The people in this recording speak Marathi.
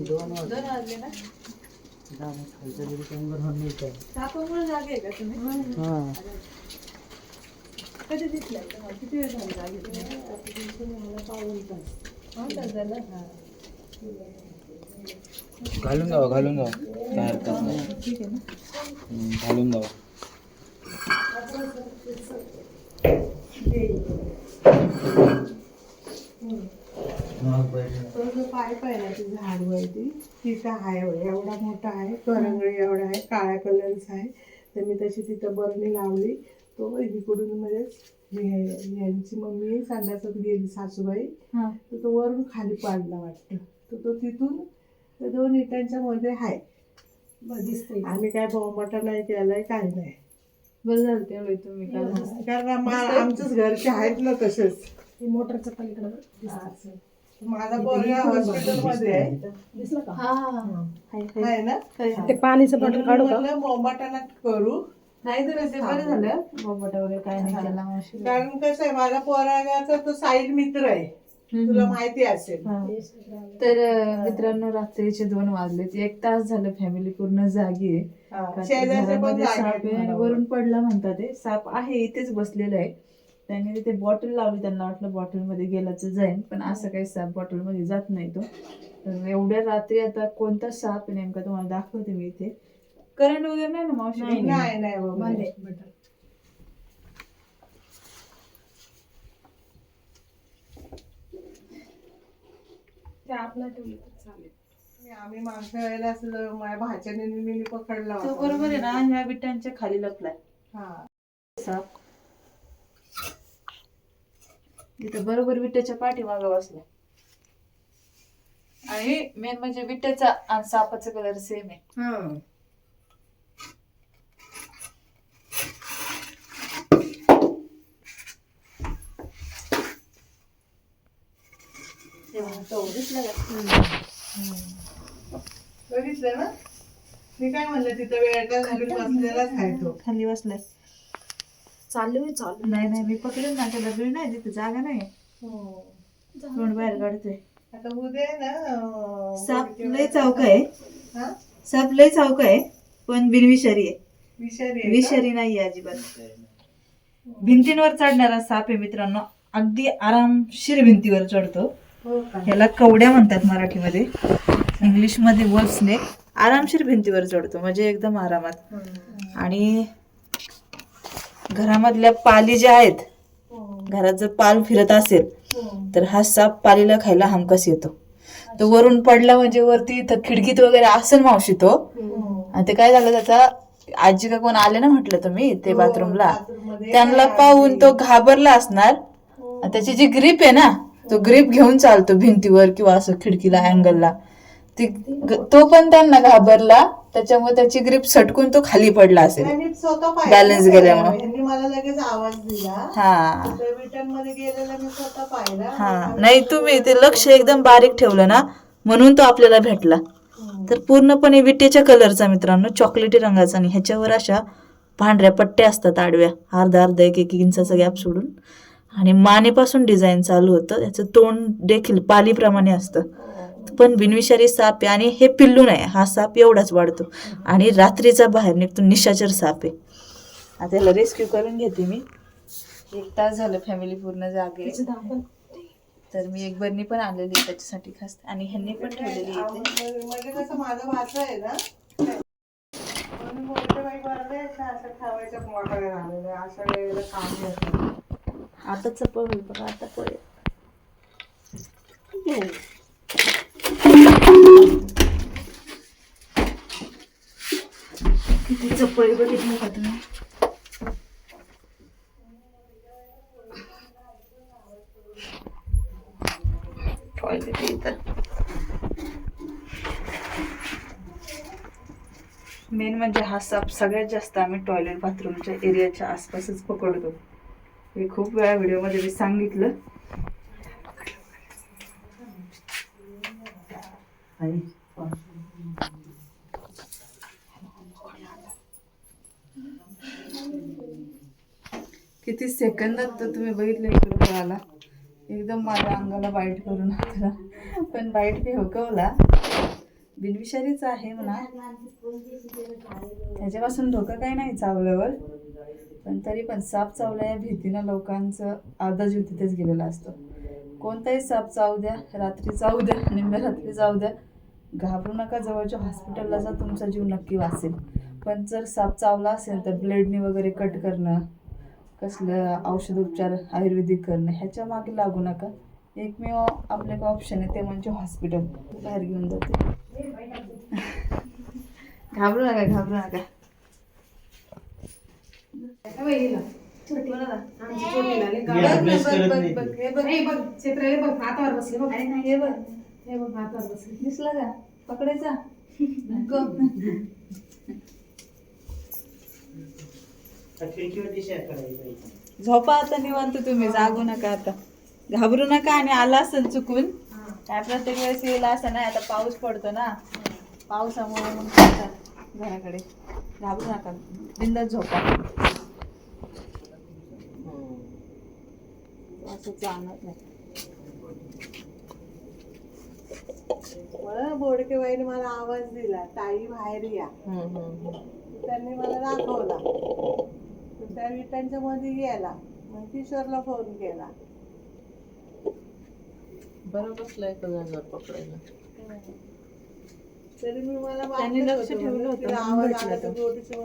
दोन वाजले सापामुळे जागे आहे का तुम्ही कधी दिसलाय तुम्हाला? किती वेळ झाला जागे पाऊन तास झाला घालून जावा घालून जावा. काय हरकत नाही. घालून जावा. पाय पाहिला ती झाड वरती तिथं आहे होय. एवढा मोठा आहे करंगळी एवढा आहे काळ्या कलरचा आहे तर मी तशी तिथं बरणी लावली तो इकडून हे- यांची मम्मी संडासात गेली सासूबाई तर तो वरून खाली पाडला वाटतं. तर तो तिथून त्या दोन इटांच्या मध्ये आहे दिसतंय. आम्ही काय बोंबाटा नाही केलाय काय नाही. बरं झालं तेवढे तुम्ही कारण आम्हा- आमच्याच घरचे आहेत ना तसेच. मोटरचं पलीकडं. माझा पोरगा हॉस्पिटलमध्ये आहे. दिसलं का? हा. आहे ना? ते पाणीचं बॉटल काढू का? करू. नाही तर ते बरं झालं. बोबट वगैरे काय नाही केला मावशी. कारण कसं आहे माझा पोरागाचा तो साईल मित्र आहे. तुला माहिती असेल. तर मित्रांनो रात्रीचे दोन वाजलेत. एक तास झालं फॅमिली पूर्ण जागी आहे. वरून पडला म्हणतात साप आहे इथेच बसलेलं आहे. त्याने तिथे बॉटल लावली. त्यांना वाटलं बॉटलमध्ये गेला तर जाईल पण असं काही साप बॉटलमध्ये जात नाही तो. एवढ्या रात्री आता कोणता साप नेमका तुम्हाला दाखवते मी इथे. करंट वगैरे नाही ना मावशी? नाही नाही बाबा आम्ही मागच्या वेळेला असं माझ्या भाच्याने मी पकडला तो होता. बरोबर आहे ना ह्या विटांच्या खाली लपलाय. हा. साप इथं बरोबर विट्याच्या पाठीमागं बसलाय. आणि मेन म्हणजे विट्याचा आणि सापाचा कलर सेम आहे. बघितलं ना? मी काय म्हणलं तिथं वेळका घालून बसलेलाच आहे तो. खाली बसलाय. चालू चालू नाही नाही मी पकडून ना त्याला वेळ नाही तिथे जागा नाही. तोंड बाहेर काढतोय आता उद्या ना साप लय चौक आहे. हा? साप लय चौक आहे पण बिनविषारी आहे. विषारी? विषारी नाही अजिबात. भिंतींवर चढणारा साप आहे मित्रांनो. अगदी आरामशीर भिंतीवर चढतो. हो? ह्याला कवड्या म्हणतात मराठीमध्ये इंग्लिशमध्ये वॉल स्नेक आरामशीर भिंतीवर चढतो म्हणजे एकदम आरामात आणि घरामधल्या पाली ज्या आहेत हो. घरात जर पाल फिरत असेल हो. तर हा साप पालीला खायला हमकस येतो तो वरून पडला म्हणजे वरती इथं खिडकीत वगैरे असेल मावशी तो हो. आणि ते काय झालं त्याचा आजी का कोण आले ना म्हटलं तुम्ही ते बाथरूमला बाथरूममध्ये त्यांना पाहून तो घाबरला असणार हो. त्याची जी ग्रीप आहे ना तो ग्रीप घेऊन चालतो भिंतीवर किंवा असं खिडकीला अँगलला ती तो पण त्यांना घाबरला त्याच्यामुळे त्याची ग्रीप सटकून तो खाली पडला असेल. ना गेल्यामुळे. यांनी मला लगेच आवाज दिला. हा. तर रिटर्नमध्ये गेलेला मी स्वतः पाहिला. हा. नाही तुम्ही ते लक्ष एकदम बारीक ठेवलं ना म्हणून तो आपल्याला भेटला. तर पूर्णपणे विटेच्या कलरचा मित्रांनो चॉकलेटी रंगाचा आणि ह्याच्यावर अशा पांढऱ्या पट्ट्या असतात आडव्या. अर्धा अर्धा एक एक इंचाचा गॅप सोडून. आणि मानेपासून डिझाईन चालू होतं. याचं तोंड देखील पालीप्रमाणे असतं. पण बिनविषारी साप आहे आणि हे पिल्लू नाही. हा साप एवढाच वाढतो. आणि रात्रीचा बाहेर निघतो. निशाचर साप आहे. आता याला रेस्क्यू करून घेते मी. एक तास झालं फॅमिली पूर्ण जागे तर मी एक बरणी पण आणलेली आहे त्याच्यासाठी खास. आणि ह्यांनी पण ठेवलेली आहे म्हणजे म्हणून मोठे असं वेळेला काम आता चपळ होईल बघा आता पळेल किती चपळी बघितली का तुम्ही? टॉयलेट इथं. मेन म्हणजे हा साप सगळ्यात जास्त आम्ही टॉयलेट बाथरूमच्या एरियाच्या आसपासच पकडतो. हे खूप वेळा व्हिडिओमध्ये मी सांगितलं. किती सेकंदात तर तुम्ही बघितलं इकडे आला एकदम माझ्या अंगाला बाईट करून पण बाईट मी हुकवला. बिनविषारीच आहे म्हणा. त्याच्यापासून धोका काही नाही चावल्यावर. पण तरी पण साप चावला या भीतीनं लोकांचं अर्धा जीव तिथेच गेलेला असतो. कोणताही साप चावू द्या रात्री चावू द्या निम्म्या रात्री जाऊ द्या. घाबरू नका जवळच्या हॉस्पिटलला जा तुमचा जीव नक्की वाचेल. पण जर साप चावला असेल तर ब्लेडनी वगैरे कट करणं कसलं औषध उपचार आयुर्वेदिक करणं ह्याच्या मागे लागू नका. एकमेव आपल्याकडे ऑप्शन आहे ते म्हणजे हॉस्पिटल बाहेर घेऊन जाते. घाबरू नका घाबरू नका. कोणाला? बघ ना, बघ, बघ, बघ, हे बघ. अरे नाही, हे बघ. दिसला का? पकडायचा झोपा आता निवांत तुम्ही जागू नका आता. घाबरू नका आणि आला असेल चुकून. काय प्रत्येक वेळेस येईल असं नाही आता पाऊस पडतो ना. पावसामुळे मग जातात घराकडे. घाबरू नका. बिंदात झोपा. असं जाणार नाही. मला बोडके बाईने मला आवाज दिला ताई बाहेर या. त्यांनी मला दाखवला. तर त्या विटांच्या मध्ये गेला. मग किशोरला फोन केला. बरं बसलाय का जाणार पकडायला. तरी मी मला त्यांनी लक्ष ठेवलं होतं, आवाज आला तर तो.